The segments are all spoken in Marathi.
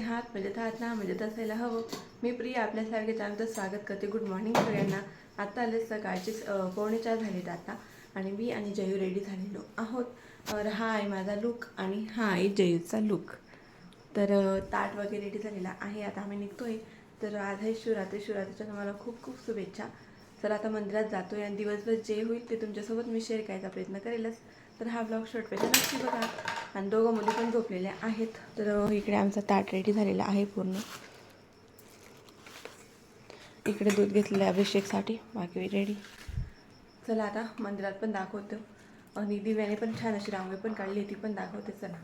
हात म्हणजे हात ना म्हणजे असायला हवं. मी प्रिया आपल्यासारखे चांगलं स्वागत करते. गुड मॉर्निंग सगळ्यांना आत्ता आले सकाळचे पावणे चार झालेत आता. आणि मी आणि जयू रेडी झालेलो आहोत. तर हा आहे माझा लुक आणि हा आहे जयूचा लुक तर ताट वगैरे रेडी झालेला आहे. आता आम्ही निघतो आहे तर आज आहे शिवरात्री शिवरात्रीच्या तुम्हाला खूप खूप शुभेच्छा. तर आता मंदिरात जातो आहे आणि दिवसभर जे होईल ते तुमच्यासोबत मी शेअर करायचा प्रयत्न करेलच. तर हा ब्लॉग शॉर्टपेक्षा नक्की बघा. आणि दोघं मुली पण झोपलेल्या आहेत. तर इकडे आमचा ताट रेडी झालेला आहे पूर्ण. इकडे दूध घेतलेलं आहे अभिषेकसाठी. बाकी रेडी चला आता मंदिरात पण दाखवतो. आणि दिव्याने पण छान अशी रांगोळी पण काढली ती पण दाखवते चला.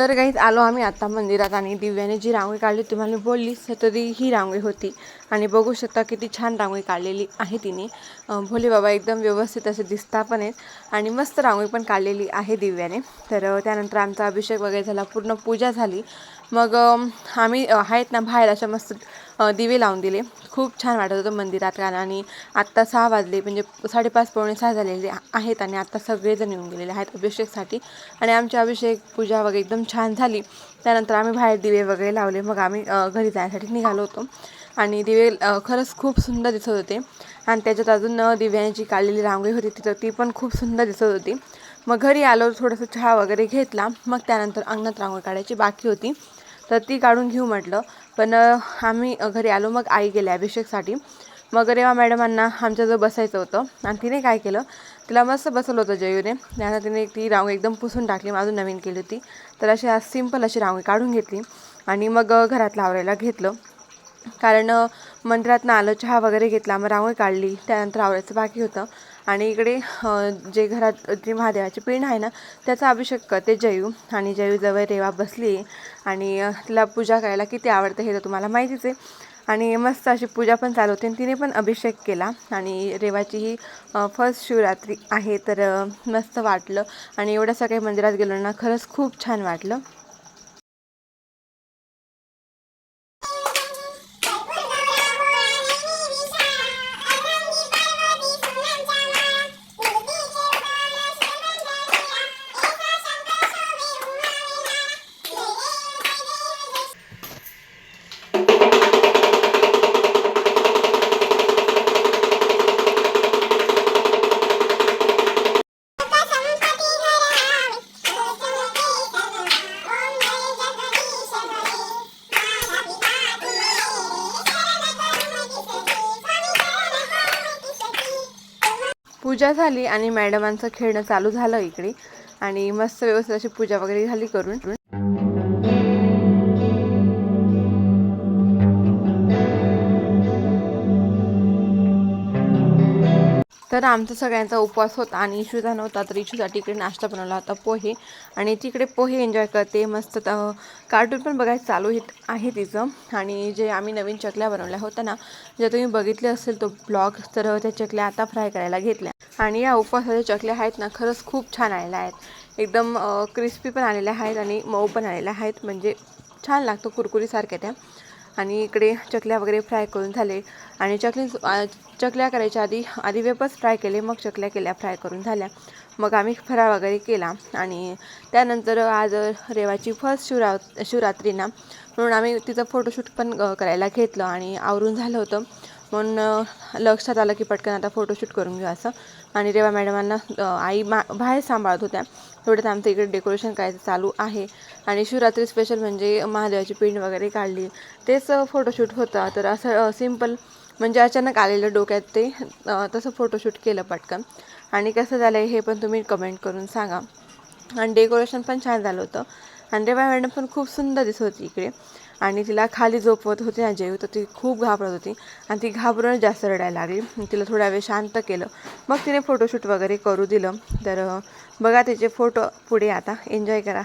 तर काहीच आलो आम्ही आता मंदिरात आणि दिव्याने जी रांगोळी काढली तुम्हाला बोलली तरी ही रांगोळी होती. आणि बघू शकता किती छान रांगोळी काढलेली आहे तिने. भोले बाबा एकदम व्यवस्थित असे दिसता पण आहेत. आणि मस्त रांगोळी पण काढलेली आहे दिव्याने. तर त्यानंतर आमचा अभिषेक वगैरे झाला पूर्ण पूजा झाली. मग आम्ही आहेत ना बाहेर अशा मस्त दिवे लावून दिले. खूप छान वाटत होतं मंदिरात कारण आणि आत्ता सहा वाजले म्हणजे साडेपाच पावणे सहा झालेले आहेत आणि आत्ता सगळेजण येऊन गेलेले आहेत अभिषेकसाठी. आणि आमची अभिषेक पूजा वगैरे एकदम छान झाली. त्यानंतर आम्ही बाहेर दिवे वगैरे लावले. मग आम्ही घरी जाण्यासाठी निघालो होतो. आणि दिवे खरंच खूप सुंदर दिसत होते. आणि त्याच्यात अजून दिव्यांची काढलेली रांगोळी होती. तिथं ती पण खूप सुंदर दिसत होती. मग घरी आलो थोडंसं चहा वगैरे घेतला. मग त्यानंतर अंगणात रांगोळी काढायची बाकी होती. तर ती काढून घेऊ म्हटलं. पण आम्ही घरी आलो मग आई गेल्या अभिषेकसाठी. मग रेवा मॅडमांना आमच्याजवळ बसायचं होतं. आणि तिने काय केलं? तिला मस्त बसवलं होतं जयूने. त्यांना तिने ती रांगोळी एकदम पुसून टाकली. अजून नवीन केली होती. तर अशी आज सिंपल अशी रांगोळी काढून घेतली. आणि मग घरात लावायला घेतलं. कारण मंदिरात आलं चहा वगैरे घेतला मग रांगोळी काढली त्यानंतर आवरायचं बाकी होतं. आणि इकडे जे घरात जी महादेवाची पिंड आहे ना त्याचा अभिषेक करते जयू. आणि जयूजवळ रेवा बसली आहे. आणि तिला पूजा करायला किती आवडतं हे तर तुम्हाला माहितीच आहे. आणि मस्त अशी पूजा पण चालू होती आणि तिने पण अभिषेक केला. आणि रेवाची ही फर्स्ट शिवरात्री आहे तर मस्त वाटलं. आणि एवढ्या सगळ्या मंदिरात गेलो ना खरंच खूप छान वाटलं. पूजा झाली आणि मॅडमांचं खेळणं चालू झालं इकडे. आणि मस्त व्यवस्थित अशी पूजा वगैरे झाली करून. तर आमचा सगळ्यांचा उपवास होता आणि इशूचा नव्हता तर इशूसाठी इकडे नाश्ता बनवला होता पोहे. आणि तिकडे पोहे एन्जॉय करते मस्त कार्टून पण बघायचं चालू आहे- आहे तिचं. आणि जे आम्ही नवीन चकल्या बनवल्या होत्या ना जे तुम्ही बघितले असेल तो ब्लॉग तर त्या चकल्या आता फ्राय करायला घेतल्या. आणि या उपवासाच्या चकल्या आहेत ना खरंच खूप छान आलेल्या आहेत. एकदम क्रिस्पी पण आलेल्या आहेत आणि मऊ पण आलेल्या आहेत म्हणजे छान लागतो कुरकुरीसारख्या त्या. आणि इकडे चकल्या वगैरे फ्राय करून झाले. आणि चकली चकल्या करायच्या आधी आधी वेपच फ्राय केले मग चकल्या केल्या फ्राय करून झाल्या. मग आम्ही फराळ वगैरे केला. आणि त्यानंतर आज रेवाची फर्स्ट शिवरा शिवरात्री ना म्हणून आम्ही तिचं फोटोशूट पण करायला घेतलं आणि आवरून झालं होतं. म्हणून लक्षात आलं की पटकन आता फोटोशूट करून घेऊ असं. आणि रेवा मॅडमांना आई मा बाहेर सांभाळत होत्या. थोडं आमचं इकडे डेकोरेशन करायचं चालू आहे. आणि शिवरात्री स्पेशल म्हणजे महादेवाची पिंड वगैरे काढली. तेच फोटोशूट होतं. तर असं सिंपल म्हणजे अचानक आलेलं डोक्यात ते तसं फोटोशूट केलं पटकन. आणि कसं झालं आहे हे पण तुम्ही कमेंट करून सांगा. आणि डेकोरेशन पण छान झालं होतं. आणि रेवा मॅडम पण खूप सुंदर दिसत होती इकडे. आणि तिला खाली झोपवत होते ना जेव तर ती खूप घाबरत होती. आणि ती घाबरून जास्त रडायला लागली. तिला थोडा वेळ शांत केलं. मग तिने फोटोशूट वगैरे करू दिलं. तर बघा तिचे फोटो पुढे आता. एन्जॉय करा.